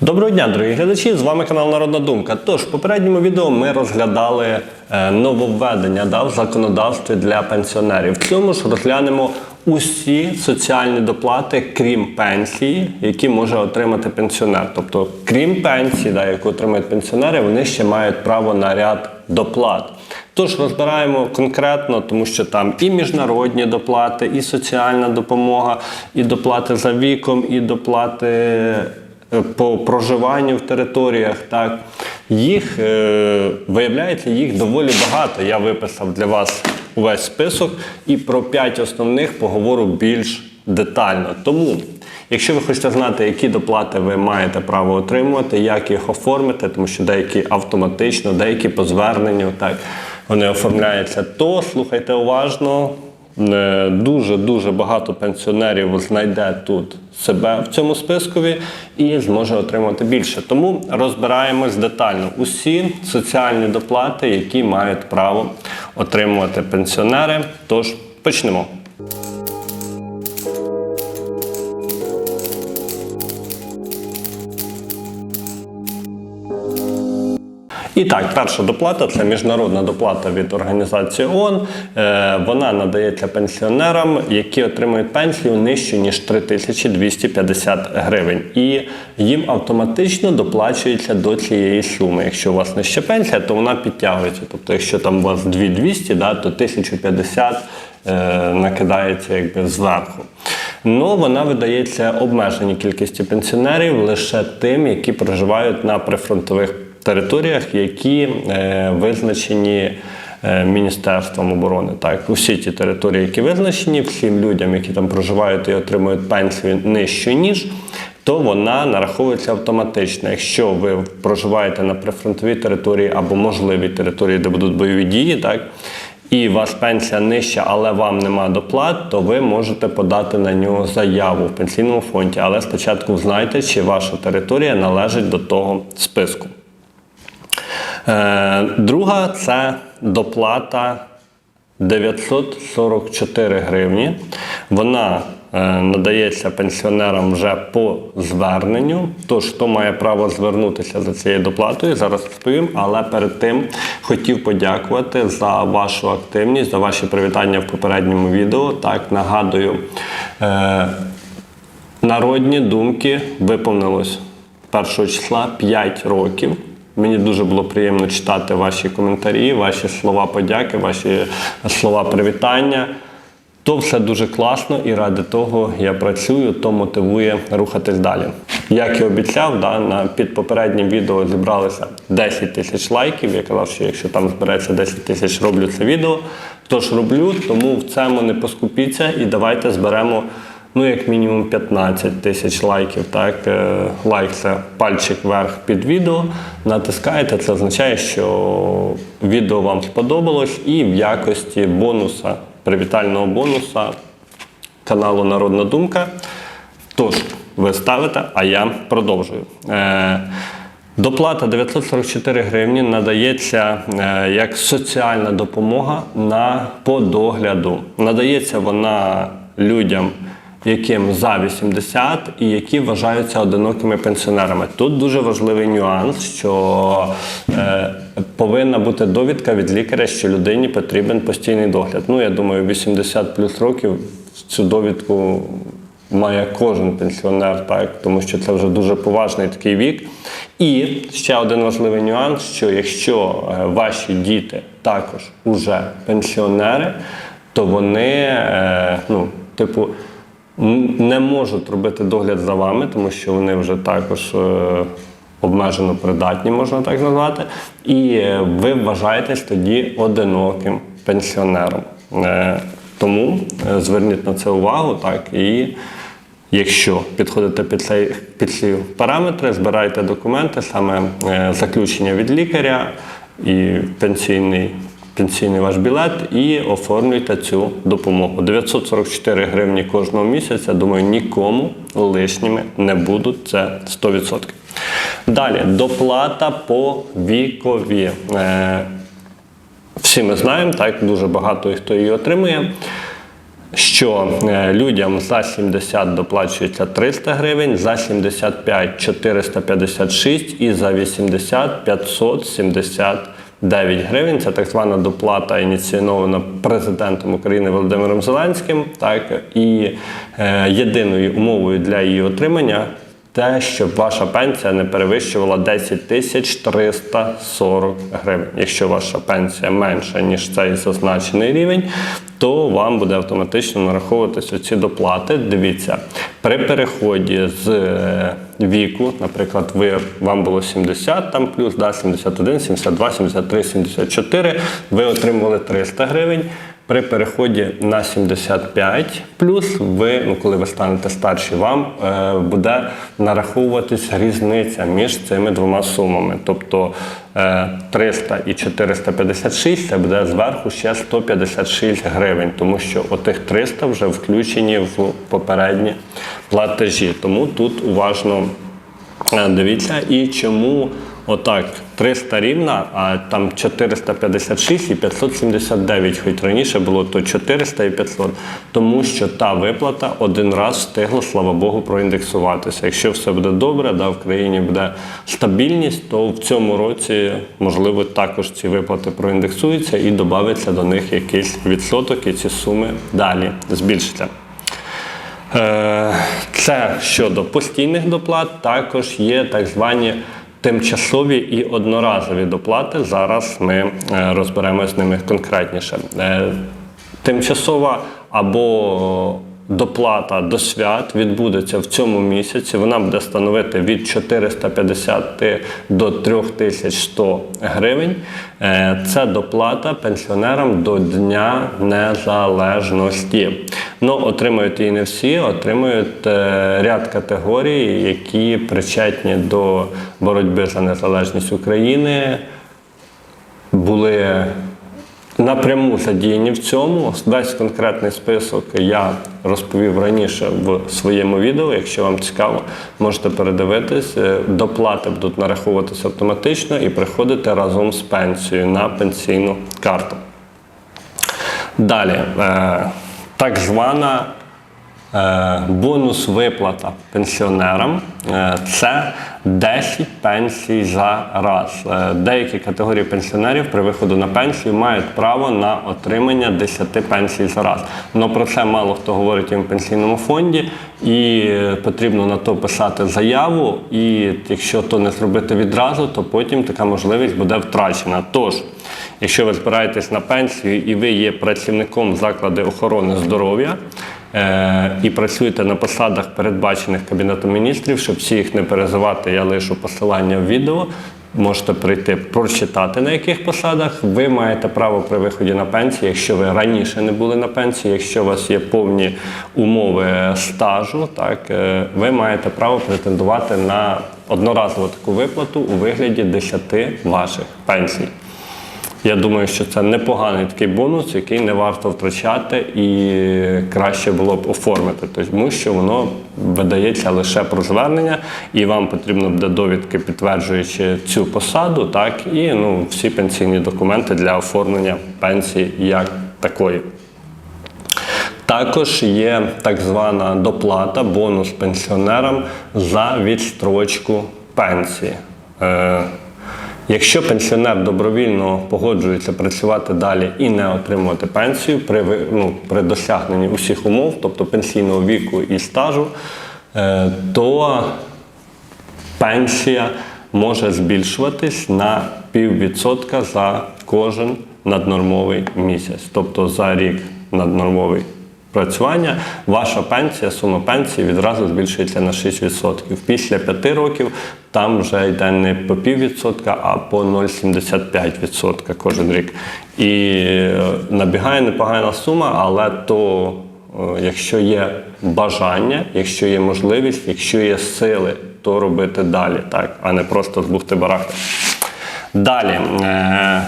Доброго дня, дорогі глядачі! З вами канал Народна Думка. Тож, в попередньому відео ми розглядали е, нововведення да, в законодавстві для пенсіонерів. В цьому ж розглянемо усі соціальні доплати, крім пенсії, які може отримати пенсіонер. Тобто, крім пенсії, да, яку отримують пенсіонери, вони ще мають право на ряд доплат. Тож розбираємо конкретно, тому що там і міжнародні доплати, і соціальна допомога, і доплати за віком, і доплати по проживанню в територіях. Так їх е, виявляється, їх доволі багато. Я виписав для вас увесь список і про п'ять основних поговорю більш детально. Тому. Якщо ви хочете знати, які доплати ви маєте право отримувати, як їх оформити, тому що деякі автоматично, деякі по зверненню, так вони оформляються, то слухайте уважно. Е, Дуже дуже багато пенсіонерів знайде тут себе в цьому спискові і зможе отримати більше. Тому розбираємось детально усі соціальні доплати, які мають право отримувати пенсіонери. Тож почнемо. І так, перша доплата це міжнародна доплата від організації ООН. Е, Вона надається пенсіонерам, які отримують пенсію нижче ніж 3250 гривень. І їм автоматично доплачується до цієї суми. Якщо у вас нижча пенсія, то вона підтягується. Тобто, якщо там у вас 2200, да, то 1050 е, накидається якби зверху. Ну, вона видається обмеженій кількості пенсіонерів лише тим, які проживають на прифронтових територіях, які е, визначені е, Міністерством оборони. Так, усі ті території, які визначені, всім людям, які там проживають і отримують пенсію нижчу ніж. То вона нараховується автоматично. Якщо ви проживаєте на прифронтовій території або можливій території, де будуть бойові дії, так і вас пенсія нижча, але вам нема доплат, то ви можете подати на нього заяву в пенсійному фонді. Але спочатку знайте, чи ваша територія належить до того списку. Е, Друга це доплата 944 гривні. Вона е, надається пенсіонерам вже по зверненню. Тож, хто має право звернутися за цією доплатою, зараз розповім. Але перед тим хотів подякувати за вашу активність, за ваші привітання в попередньому відео. Так, нагадую, е, народні думки виповнилось 1 числа 5 років. Мені дуже було приємно читати ваші коментарі, ваші слова подяки, ваші слова привітання. То все дуже класно і ради того я працюю, то мотивує рухатись далі. Як і обіцяв, да, на під попереднім відео зібралося 10 тисяч лайків. Я казав, що якщо там збереться 10 тисяч, роблю це відео. Тож роблю, тому в цьому не поскупіться і давайте зберемо ну, як мінімум 15 тисяч лайків. Так? Е, Лайк це пальчик вверх під відео. Натискаєте, це означає, що відео вам сподобалось, і в якості бонуса, привітального бонуса каналу Народна Думка. Тож, ви ставите, а я продовжую. Е, Доплата 944 гривні надається е, як соціальна допомога на по догляду. Надається вона людям, яким за 80 і які вважаються одинокими пенсіонерами. Тут дуже важливий нюанс, що е, повинна бути довідка від лікаря, що людині потрібен постійний догляд. Ну, я думаю, 80 плюс років цю довідку має кожен пенсіонер, так, тому що це вже дуже поважний такий вік. І ще один важливий нюанс: що якщо е, ваші діти також уже пенсіонери, то вони, е, ну, типу, не можуть робити догляд за вами, тому що вони вже також. е, Обмежено придатні, можна так назвати, і е, ви вважаєтесь тоді одиноким пенсіонером. Е, Тому зверніть на це увагу, так і Якщо підходите під, цей, під ці параметри, збирайте документи, саме заключення від лікаря і пенсійний, пенсійний ваш білет, і оформлюйте цю допомогу. 944 гривні кожного місяця, думаю, нікому лишніми не будуть. Це 100%. Далі, доплата по вікові. Е, всі ми знаємо, так, дуже багато хто її отримує. що е, людям за 70 доплачується 300 гривень, за 75 456 і за 80 579 гривень. Це так звана доплата, ініційована президентом України Володимиром Зеленським. Так і е, єдиною умовою для її отримання. Те, щоб ваша пенсія не перевищувала 10 тисяч 340 гривень. Якщо ваша пенсія менша, ніж цей зазначений рівень, то вам буде автоматично нараховуватися ці доплати. Дивіться, при переході з е, віку, наприклад, ви, вам було 70 там плюс, да, 71, 72, 73, 74, ви отримували 300 гривень. При переході на 75 плюс, ви, ну коли ви станете старші, вам е, буде нараховуватись різниця між цими двома сумами. Тобто е, 300 і 456 це буде зверху ще 156 гривень, тому що отих 300 вже включені в попередні платежі. Тому тут уважно Е, Дивіться, і чому отак 300 рівна, а там 456 і 579, хоч раніше було то 400 і 500, тому що та виплата один раз встигла, слава Богу, проіндексуватися. Якщо все буде добре, да, в країні буде стабільність, то в цьому році, можливо, також ці виплати проіндексуються і додаться до них якийсь відсоток, і ці суми далі збільшаться. Е, Це щодо постійних доплат, також є так звані тимчасові і одноразові доплати. Зараз ми е, розберемося з ними конкретніше. Е, Тимчасова або доплата до свят відбудеться в цьому місяці. Вона буде становити від 450 до 3100 гривень. Е, Це доплата пенсіонерам до Дня Незалежності. Ну, отримують її не всі, отримують е, ряд категорій, які причетні до боротьби за незалежність України, були напряму задіяні в цьому. Весь конкретний список я розповів раніше в своєму відео. Якщо вам цікаво, можете передивитись. Е, Доплати будуть нараховуватися автоматично і приходити разом з пенсією на пенсійну карту. Далі, е, так звана бонус виплата пенсіонерам е, це 10 пенсій за раз. Е, Деякі категорії пенсіонерів при виходу на пенсію мають право на отримання 10 пенсій за раз. Но про це мало хто говорить і в пенсійному фонді, і е, потрібно на то писати заяву. І якщо то не зробити відразу, то потім така можливість буде втрачена. Тож, якщо ви збираєтесь на пенсію і ви є працівником закладу охорони здоров'я, е, і працюєте на посадах, передбачених Кабінетом міністрів, щоб всі їх не перезивати, я лишу посилання в відео. Можете прийти прочитати на яких посадах. Ви маєте право при виході на пенсію, якщо ви раніше не були на пенсії, якщо у вас є повні умови стажу, так е, ви маєте право претендувати на одноразову таку виплату у вигляді 10 ваших пенсій. Я думаю, що це непоганий такий бонус, який не варто втрачати, і краще було б оформити, тому що воно видається лише про звернення, і вам потрібно буде довідки, підтверджуючи цю посаду, так і ну, всі пенсійні документи для оформлення пенсії як такої. Також є так звана доплата, бонус пенсіонерам за відстрочку пенсії. Якщо пенсіонер добровільно погоджується працювати далі і не отримувати пенсію при, ну, при досягненні усіх умов, тобто пенсійного віку і стажу, е, то пенсія може збільшуватись на піввідсотка за кожен наднормовий місяць. Тобто за рік наднормовий працювання, ваша пенсія, сума пенсії відразу збільшується на 6%. Після 5 років там вже йде не по піввідсотка, а по 0,75% кожен рік. І е, набігає непогана сума, але то Е, Якщо є бажання, якщо є можливість, якщо є сили, то робити далі, так, а не просто збухти барахти. Далі е,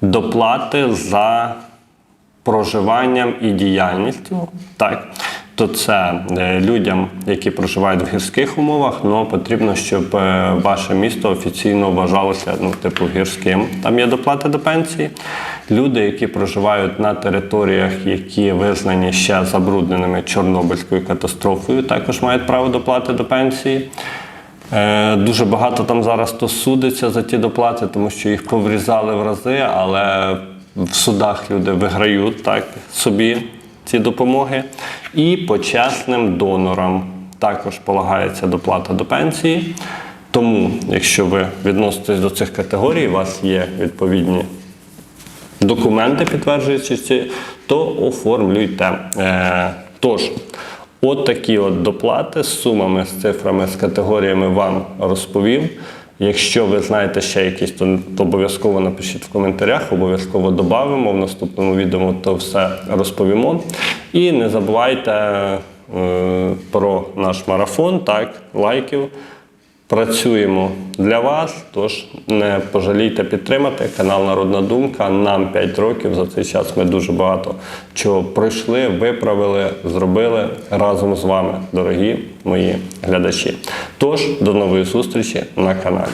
доплати за проживанням і діяльністю. Так. то це е, людям, які проживають в гірських умовах, але потрібно, щоб е, ваше місто офіційно вважалося ну, типу гірським. Там є доплати до пенсії. Люди, які проживають на територіях, які визнані ще забрудненими Чорнобильською катастрофою, також мають право доплати до пенсії. Е, Дуже багато там зараз то судиться за ті доплати, тому що їх поврізали в рази, але в судах люди виграють так собі ці допомоги. І почесним донорам також полагається доплата до пенсії. Тому, якщо ви відноситесь до цих категорій, у вас є відповідні документи, підтверджуючи ці, то оформлюйте. Е, тож, от такі от доплати з сумами, з цифрами, з категоріями вам розповів. Якщо ви знаєте ще якісь, то, то обов'язково напишіть в коментарях, обов'язково додамо. В наступному відео то все розповімо. І не забувайте е, про наш марафон, так, лайків. Працюємо для вас, тож не пожалійте підтримати канал Народна Думка. Нам 5 років. За цей час ми дуже багато чого пройшли, виправили, зробили разом з вами, дорогі мої глядачі. Тож до нової зустрічі на каналі.